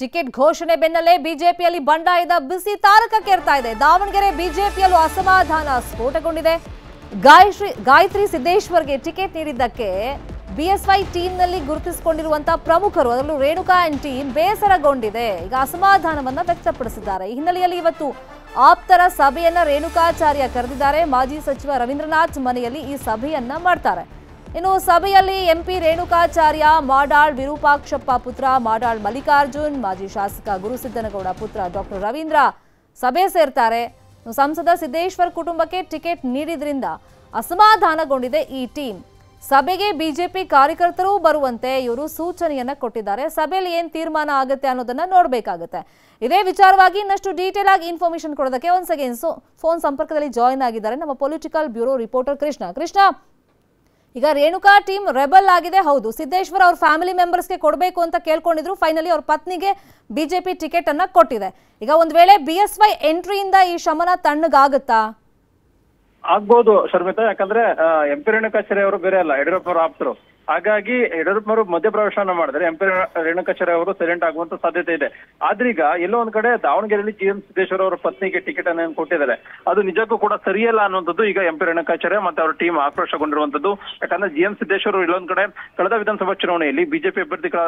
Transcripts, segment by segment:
Ticket ಘೋಷಣೆ ಬೆನ್ನಲ್ಲೇ ಬಿಜೆಪಿಯಲ್ಲಿ ಬಂಡಾಯದ ಬಿಸಿ ತಾರಕಕ್ಕೇರ್ತಾ ಇದೆ. ದಾವಣಗೆರೆ ಬಿಜೆಪಿಯಲ್ಲೂ ಅಸಮಾಧಾನ ಸ್ಫೋಟಗೊಂಡಿದೆ. ಗಾಯತ್ರಿ ಗಾಯತ್ರಿ ಸಿದ್ದೇಶ್ವರ್ಗೆ ಟಿಕೆಟ್ ನೀಡಿದ್ದಕ್ಕೆ ಬಿಎಸ್ವೈ ಟೀಮ್ನಲ್ಲಿ ಗುರುತಿಸಿಕೊಂಡಿರುವಂತಹ ಪ್ರಮುಖರು, ಅದರಲ್ಲೂ ರೇಣುಕಾ ಅಂಡ್ ಟೀಮ್ ಬೇಸರಗೊಂಡಿದೆ. ಈಗ ಅಸಮಾಧಾನವನ್ನ ವ್ಯಕ್ತಪಡಿಸಿದ್ದಾರೆ. ಈ ಹಿನ್ನೆಲೆಯಲ್ಲಿ ಇವತ್ತು ಆಪ್ತರ ಸಭೆಯನ್ನ ರೇಣುಕಾಚಾರ್ಯ ಕರೆದಿದ್ದಾರೆ. ಮಾಜಿ ಸಚಿವ ರವೀಂದ್ರನಾಥ್ ಮನೆಯಲ್ಲಿ ಈ ಸಭೆಯನ್ನ ಮಾಡ್ತಾರೆ. ಇನ್ನು ಸಭೆಯಲ್ಲಿ ಎಂಪಿ ರೇಣುಕಾಚಾರ್ಯ, ಮಾಡಾಳ್ ವಿರೂಪಾಕ್ಷಪ್ಪ ಪುತ್ರ, ಮಾಡಾಳ್ ಮಲ್ಲಿಕಾರ್ಜುನ್, ಮಾಜಿ ಶಾಸಕ ಗುರುಸಿದ್ದನಗೌಡ ಪುತ್ರ ಡಾಕ್ಟರ್ ರವೀಂದ್ರ ಸಭೆ ಸೇರ್ತಾರೆ. ಸಂಸದ ಸಿದ್ದೇಶ್ವರ್ ಕುಟುಂಬಕ್ಕೆ ಟಿಕೆಟ್ ನೀಡಿದ್ರಿಂದ ಅಸಮಾಧಾನಗೊಂಡಿದೆ ಈ ಟೀಮ್. ಸಭೆಗೆ ಬಿಜೆಪಿ ಕಾರ್ಯಕರ್ತರು ಬರುವಂತೆ ಇವರು ಸೂಚನೆಯನ್ನ ಕೊಟ್ಟಿದ್ದಾರೆ. ಸಭೆಯಲ್ಲಿ ಏನ್ ತೀರ್ಮಾನ ಆಗುತ್ತೆ ಅನ್ನೋದನ್ನ ನೋಡ್ಬೇಕಾಗುತ್ತೆ. ಇದೇ ವಿಚಾರವಾಗಿ ಇನ್ನಷ್ಟು ಡೀಟೇಲ್ ಆಗಿ ಇನ್ಫಾರ್ಮೇಶನ್ ಕೊಡೋದಕ್ಕೆ ಒಂದ್ಸಗೆ ಫೋನ್ ಸಂಪರ್ಕದಲ್ಲಿ ಜಾಯಿನ್ ಆಗಿದ್ದಾರೆ ನಮ್ಮ political bureau reporter Krishna. Krishna ಈಗ ರೇಣುಕಾ ಟೀಮ್ ರೆಬಲ್ ಆಗಿದೆ, ಹೌದು. ಸಿದ್ದೇಶ್ವರ್ ಅವ್ರ ಫ್ಯಾಮಿಲಿ ಮೆಂಬರ್ಸ್ಗೆ ಕೊಡಬೇಕು ಅಂತ ಕೇಳ್ಕೊಂಡಿದ್ರು. ಫೈನಲಿ ಅವ್ರ ಪತ್ನಿಗೆ ಬಿಜೆಪಿ ಟಿಕೆಟ್ ಅನ್ನ ಕೊಟ್ಟಿದೆ. ಈಗ ಒಂದ್ ವೇಳೆ ಬಿ ಎಸ್ ವೈ ಎಂಟ್ರಿಯಿಂದ ಈ ಶಮನ ತಣ್ಣಗಾಗುತ್ತಾ? ಆಗ್ಬೋದು ಶರ್ಮಿತಾ, ಯಾಕಂದ್ರೆ ಎಂ ಪಿ ರೇಣುಕಾಚಾರ್ಯ ಅವರು ಬೇರೆ ಅಲ್ಲ, ಯಡಿಯೂರಪ್ಪ ಅವರು ಆಪ್ತರು. ಹಾಗಾಗಿ ಯಡಿಯೂರಪ್ಪನವರು ಮಧ್ಯಪ್ರವೇಶನ ಮಾಡಿದ್ರೆ ಎಂ ಪಿ ರೇಣುಕಾಚಾರ್ಯ ಅವರು ಸೈಲೆಂಟ್ ಆಗುವಂತ ಸಾಧ್ಯತೆ ಇದೆ. ಆದ್ರೀಗ ಎಲ್ಲೋ ಒಂದ್ ಕಡೆ ದಾವಣಗೆರೆಯಲ್ಲಿ ಜಿ ಎಂ ಸಿದ್ದೇಶ್ವರ ಅವರ ಪತ್ನಿಗೆ ಟಿಕೆಟ್ ಅನ್ನು ಕೊಟ್ಟಿದ್ದಾರೆ. ಅದು ನಿಜಕ್ಕೂ ಕೂಡ ಸರಿಯಲ್ಲ ಅನ್ನುವಂಥದ್ದು ಈಗ ಎಂ ಪಿ ರೇಣುಕಾಚಾರ್ಯ ಮತ್ತೆ ಅವರ ಟೀಮ್ ಆಕ್ರೋಶಗೊಂಡಿರುವಂತದ್ದು ಯಾಕಂದ್ರೆ ಜಿ ಎಂ ಸಿದ್ದೇಶ್ವರ ಇಲ್ಲೊಂದ್ ಕಡೆ ಕಳೆದ ವಿಧಾನಸಭಾ ಚುನಾವಣೆಯಲ್ಲಿ ಬಿಜೆಪಿ ಅಭ್ಯರ್ಥಿಗಳ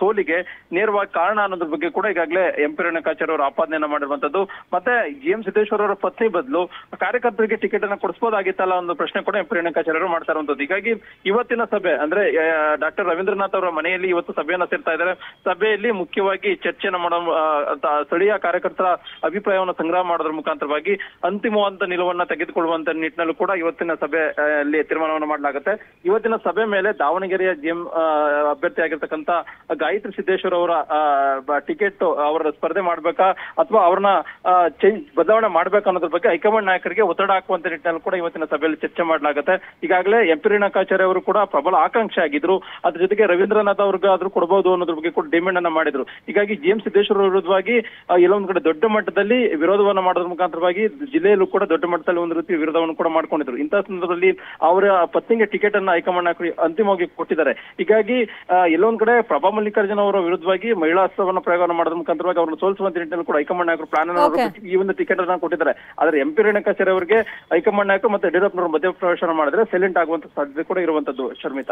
ಸೋಲಿಗೆ ನೇರವಾಗಿ ಕಾರಣ ಅನ್ನೋದ್ರ ಬಗ್ಗೆ ಕೂಡ ಈಗಾಗಲೇ ಎಂ ಪಿ ರೇಣುಕಾಚಾರ್ಯ ಅವರು ಆಪಾದನೆಯನ್ನ ಮಾಡಿರುವಂತದ್ದು ಮತ್ತೆ ಜಿ ಎಂ ಸಿದ್ದೇಶ್ವರ ಅವರ ಪತ್ನಿ ಬದಲು ಕಾರ್ಯಕರ್ತರಿಗೆ ಟಿಕೆಟ್ ಅನ್ನ ಕೊಡಿಸಬಹುದಾಗಿತ್ತಲ್ಲ ಒಂದು ಪ್ರಶ್ನೆ ಕೂಡ ಎಂ ಪಿ ರೇಣುಕಾಚಾರ್ಯರು ಮಾಡ್ತಾ ಇರುವಂತದ್ದು ಹೀಗಾಗಿ ಇವತ್ತಿನ ಸಭೆ ಅಂದ್ರೆ ಡಾಕ್ಟರ್ ರವೀಂದ್ರನಾಥ್ ಅವರ ಮನೆಯಲ್ಲಿ ಇವತ್ತು ಸಭೆಯನ್ನ ಸೇರ್ತಾ ಇದ್ದಾರೆ. ಸಭೆಯಲ್ಲಿ ಮುಖ್ಯವಾಗಿ ಚರ್ಚೆನ ಮಾಡೋ ಸ್ಥಳೀಯ ಕಾರ್ಯಕರ್ತರ ಅಭಿಪ್ರಾಯವನ್ನು ಸಂಗ್ರಹ ಮಾಡೋದ್ರ ಮುಖಾಂತರವಾಗಿ ಅಂತಿಮವಾದ ನಿಲುವನ್ನ ತೆಗೆದುಕೊಳ್ಳುವಂತ ನಿಟ್ಟಿನಲ್ಲೂ ಕೂಡ ಇವತ್ತಿನ ಸಭೆ ಆ, ಅಲ್ಲಿ ತೀರ್ಮಾನವನ್ನು ಮಾಡಲಾಗುತ್ತೆ. ಇವತ್ತಿನ ಸಭೆ ಮೇಲೆ ದಾವಣಗೆರೆಯ ಜಿಎಂ ಅಭ್ಯರ್ಥಿಯಾಗಿರ್ತಕ್ಕಂತ ಗಾಯತ್ರಿ ಸಿದ್ದೇಶ್ವರ ಅವರ ಟಿಕೆಟ್ ಅವರ ಸ್ಪರ್ಧೆ ಮಾಡ್ಬೇಕಾ ಅಥವಾ ಅವ್ರನ್ನ ಚೇಂಜ್ ಬದಲಾವಣೆ ಮಾಡ್ಬೇಕು ಅನ್ನೋದ್ರ ಬಗ್ಗೆ ಹೈಕಮಾಂಡ್ ನಾಯಕರಿಗೆ ಒತ್ತಡ ಹಾಕುವಂತ ನಿಟ್ಟಿನಲ್ಲಿ ಕೂಡ ಇವತ್ತಿನ ಸಭೆಯಲ್ಲಿ ಚರ್ಚೆ ಮಾಡಲಾಗುತ್ತೆ. ಈಗಾಗಲೇ ಎಂ ಪಿ ರೇಣುಕಾಚಾರ್ಯ ಅವರು ಕೂಡ ಪ್ರಬಲ ಆಕಾಂಕ್ಷಿ ಆಗಿದ್ರು ಅದ್ರ ಜೊತೆಗೆ ರವೀಂದ್ರನಾಥ್ ಅವ್ರಿಗೆ ಆದ್ರೂ ಕೊಡಬಹುದು ಅನ್ನೋದ್ರ ಬಗ್ಗೆ ಕೂಡ ಡಿಮ್ಯಾಂಡ್ ಅನ್ನ ಮಾಡಿದ್ರು. ಹೀಗಾಗಿ ಜಿ ಎಂ ಸಿದ್ದೇಶ್ವರ ವಿರುದ್ಧವಾಗಿ ಎಲ್ಲೊಂದ್ ಕಡೆ ದೊಡ್ಡ ಮಟ್ಟದಲ್ಲಿ ವಿರೋಧವನ್ನ ಮಾಡೋದ್ರ ಮುಖಾಂತರವಾಗಿ ಜಿಲ್ಲೆಯಲ್ಲೂ ಕೂಡ ದೊಡ್ಡ ಮಟ್ಟದಲ್ಲಿ ಒಂದು ರೀತಿ ವಿರೋಧವನ್ನು ಕೂಡ ಮಾಡ್ಕೊಂಡಿದ್ರು. ಇಂತಹ ಸಂದರ್ಭದಲ್ಲಿ ಅವರ ಪತ್ನಿಗೆ ಟಿಕೆಟ್ ಅನ್ನ ಹೈಕಮಾಂಡ್ ಹಾಕಿ ಅಂತಿಮವಾಗಿ ಕೊಟ್ಟಿದ್ದಾರೆ. ಹೀಗಾಗಿ ಎಲ್ಲೊಂದ್ ಕಡೆ ಪ್ರಭಾ ಮಲ್ಲಿಕಾರ್ಜುನ ಅವರ ವಿರುದ್ಧವಾಗಿ ಮಹಿಳಾ ಅಸ್ತ್ರವನ್ನ ಪ್ರಯೋಗವನ್ನು ಮಾಡೋದ್ರ ಮುಖಾಂತರವಾಗಿ ಅವರನ್ನು ಸೋಲಿಸುವಂತ ನಿಟ್ಟಿನಲ್ಲಿ ಕೂಡ ಹೈಕಮಾಂಡ್ ನಾಯಕರು ಪ್ಲಾನ್ ಅನ್ನು ಈ ಒಂದು ಟಿಕೆಟ್ ಅನ್ನ ಕೊಟ್ಟಿದ್ದಾರೆ. ಆದ್ರೆ ಎಂ ಪಿ ರೇಣುಕಾಚಾರ್ಯ ಅವರಿಗೆ ಹೈಕಮಾಂಡ್ ನಾಯಕರು ಮತ್ತೆ ಯಡಿಯೂರಪ್ಪನವರು ಮಧ್ಯಪ್ರವೇಶ ಮಾಡಿದ್ರೆ ಸೈಲೆಂಟ್ ಆಗುವಂತ ಸಾಧ್ಯತೆ ಕೂಡ ಇರುವಂತದ್ದು ಶರ್ಮಿತಾ.